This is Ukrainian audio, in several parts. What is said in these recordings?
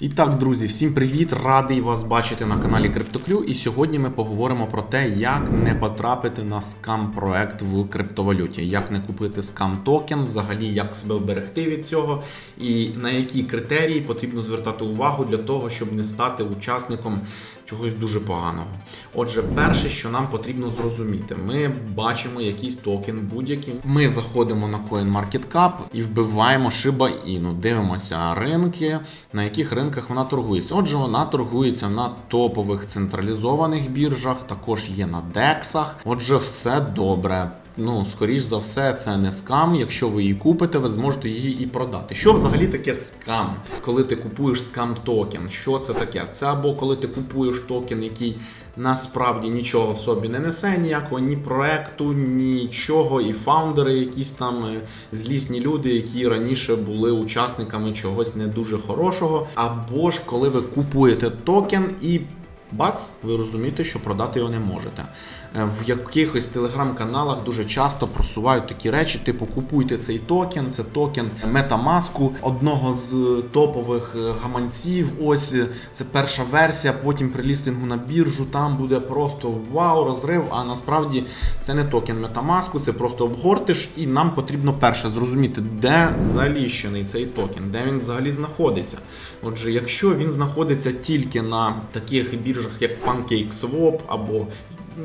І так, друзі, всім привіт! Радий вас бачити на каналі CryptoCrew. І сьогодні ми поговоримо про те, як не потрапити на скам проект в криптовалюті, як не купити скам токен, взагалі як себе вберегти від цього, і на які критерії потрібно звертати увагу для того, щоб не стати учасником чогось дуже поганого. Отже, перше, що нам потрібно зрозуміти, ми бачимо якийсь токен будь-який. Ми заходимо на CoinMarketCap і вбиваємо Shiba Inu. Дивимося ринки, на яких ринках вона торгується. Отже, вона торгується на топових централізованих біржах, також є на дексах. Отже, все добре. Ну, скоріш за все, це не скам. Якщо ви її купите, ви зможете її і продати. Що взагалі таке скам? Коли ти купуєш скам токен? Що це таке? Це або коли ти купуєш токен, який насправді нічого в собі не несе, ніякого ні проекту, нічого, і фаундери, якісь там е, злісні люди, які раніше були учасниками чогось не дуже хорошого. Або ж коли ви купуєте токен і. Бац, ви розумієте, що продати його не можете. Е, В якихось телеграм-каналах дуже часто просувають такі речі, типу купуйте цей токен, це токен Metamask, одного з топових е, гаманців. Ось е, це перша версія. Потім при лістингу на біржу там буде просто вау, розрив. А насправді це не токен Metamask, це просто обгортиш, і нам потрібно перше зрозуміти, де заліщений цей токен, де він взагалі знаходиться. Отже, якщо він знаходиться тільки на таких біржах, як PancakeSwap або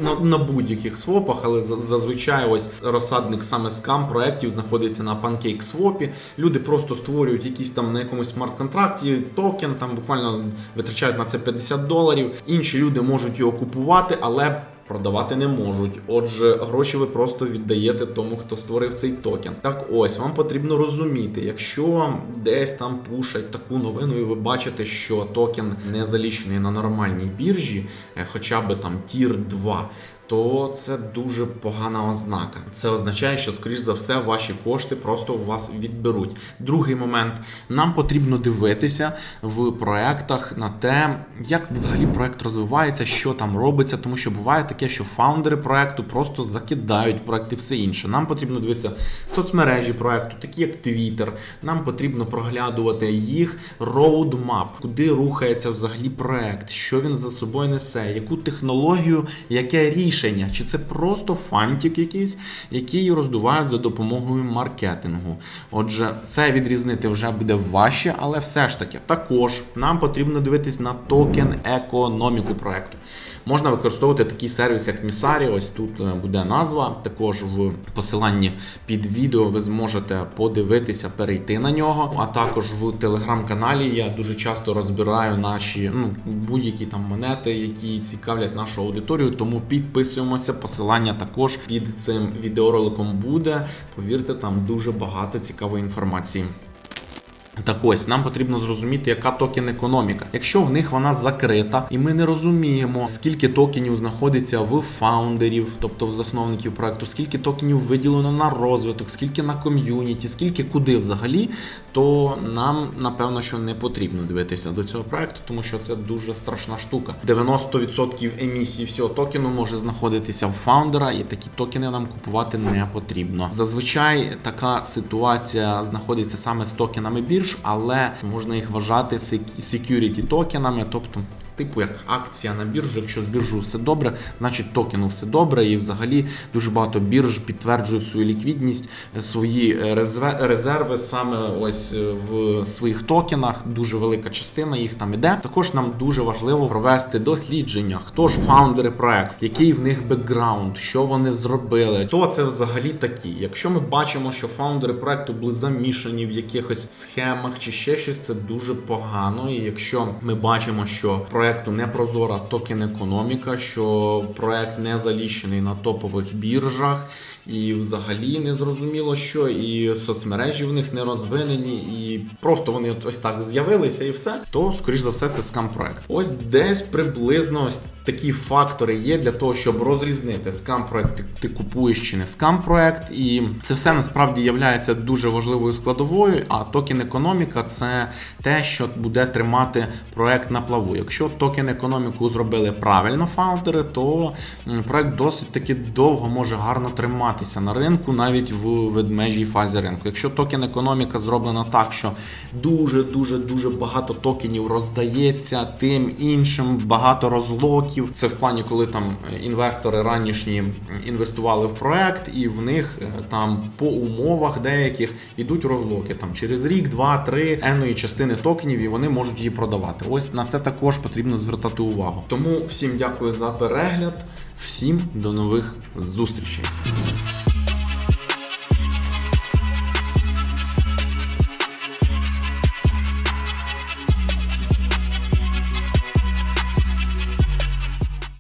на, на будь-яких свопах, але зазвичай ось розсадник саме скам проєктів знаходиться на PancakeSwap. Люди просто створюють якісь там на якомусь смарт-контракті токен, там буквально витрачають на це 50 доларів. Інші люди можуть його купувати, але. Продавати не можуть, отже, гроші ви просто віддаєте тому, хто створив цей токен. Так ось вам потрібно розуміти, якщо десь там пушать таку новину, і ви бачите, що токен не залічений на нормальній біржі, е, хоча би там тір 2, то це дуже погана ознака. Це означає, що, скоріш за все, ваші кошти просто у вас відберуть. Другий момент: нам потрібно дивитися в проектах на те, як взагалі проект розвивається, що там робиться, тому що буває таке, що фаундери проекту просто закидають проект і все інше. Нам потрібно дивитися соцмережі проекту, такі як Twitter. Нам потрібно проглядувати їх роудмап, куди рухається взагалі проект, що він за собою несе, яку технологію, яке рішення, чи це просто фантик якийсь, який роздувають за допомогою маркетингу. Отже, це відрізнити вже буде важче, але все ж таки, також нам потрібно дивитись на токен економіку проекту. Можна використовувати такий сервіс, як Місарі. Ось тут е, буде назва. Також в посиланні під відео ви зможете подивитися, перейти на нього. А також в телеграм-каналі я дуже часто розбираю наші ну, будь-які там монети, які цікавлять нашу аудиторію. Тому підписуємося. Посилання також під цим відеороликом буде. Повірте, там дуже багато цікавої інформації. Так ось нам потрібно зрозуміти, яка токен економіка. Якщо в них вона закрита, і ми не розуміємо, скільки токенів знаходиться в фаундерів, тобто в засновників проекту, скільки токенів виділено на розвиток, скільки на ком'юніті, скільки куди взагалі, то нам напевно що не потрібно дивитися до цього проекту, тому що це дуже страшна штука. 90% емісії всього токену може знаходитися в фаундера, і такі токени нам купувати не потрібно. Зазвичай така ситуація знаходиться саме з токенами бірж, але можна їх вважати security токенами, тобто. Типу як акція на біржу, якщо з біржою все добре, значить токену все добре, і взагалі дуже багато бірж підтверджують свою ліквідність, е, свої е, резерви саме ось е, в своїх токенах. Дуже велика частина їх там іде. Також нам дуже важливо провести дослідження, хто ж фаундери проекту, який в них бекграунд, що вони зробили, хто це взагалі такі. Якщо ми бачимо, що фаундери проекту були замішані в якихось схемах чи ще щось, це дуже погано. І якщо ми бачимо, що проекту не прозора токен економіка, що проект не заліщений на топових біржах, і взагалі не зрозуміло, що і соцмережі в них не розвинені, і просто вони ось так з'явилися, і все, то скоріш за все це скам проект. Ось десь приблизно ось такі фактори є для того, щоб розрізнити скам проект, ти, купуєш чи не скам проект, і це все насправді є дуже важливою складовою. А токен економіка це те, що буде тримати проект на плаву. Якщо токен економіку зробили правильно фаундери, то проект досить таки довго може гарно триматися на ринку, навіть в ведмежій фазі ринку. Якщо токен економіка зроблена так, що дуже дуже дуже багато токенів роздається тим іншим, багато розлоків. Це в плані, коли там інвестори ранішні інвестували в проект, і в них е, там по умовах деяких йдуть розлоки там через рік, два, три енної частини токенів, і вони можуть її продавати. Ось на це також потрібно звертати увагу. Тому всім дякую за перегляд, всім до нових зустрічей.